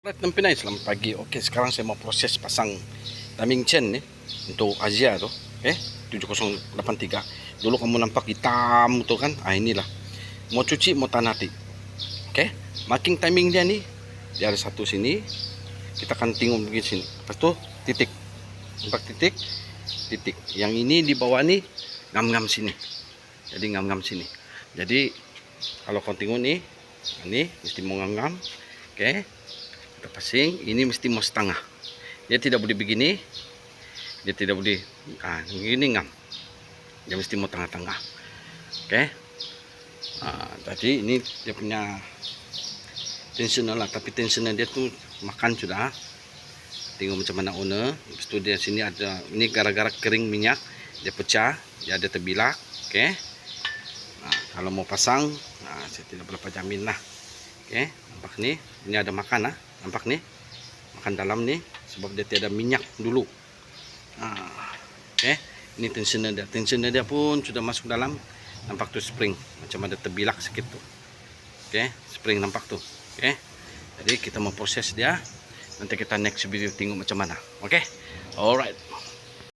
Selamat pagi. Oke, sekarang saya mau proses pasang timing chain nih untuk Asia tuh. Oke, 7083. Dulu kamu nampak hitam tuh kan? Ah inilah. Mau cuci, mau tanati. Oke, marking timing dia nih. Dia ada satu sini. Kita akan tinggung begini sini. Lepas tuh titik. Nampak titik? Titik. Yang ini di bawah nih ngam-ngam sini. Jadi ngam-ngam sini. Jadi kalau kau nih, ini mesti mau ngam-ngam. Oke, kita passing ini mesti mau setengah. Dia tidak boleh begini dia tidak boleh ah begini ngam. Dia mesti mau tengah-tengah. Oke? Ah, tadi ini dia punya tensioner lah tapi tensioner dia tuh makan sudah. Tengok macam mana owner. Habis itu dia sini ada ini gara-gara kering minyak dia pecah dia ada terbilak oke? Nah, kalau mau pasang nah, saya tidak berapa jamin lah oke? Nampak nih ini ada makan lah nampak nih makan dalam nih sebab dia tiada minyak dulu. Nah, oke ini tensioner dia tensioner dia pun sudah masuk dalam nampak tuh spring macam ada terbilak sedikit tuh. Oke spring nampak tuh. Oke jadi kita mau proses dia nanti kita next video tengok macam mana. Oke alright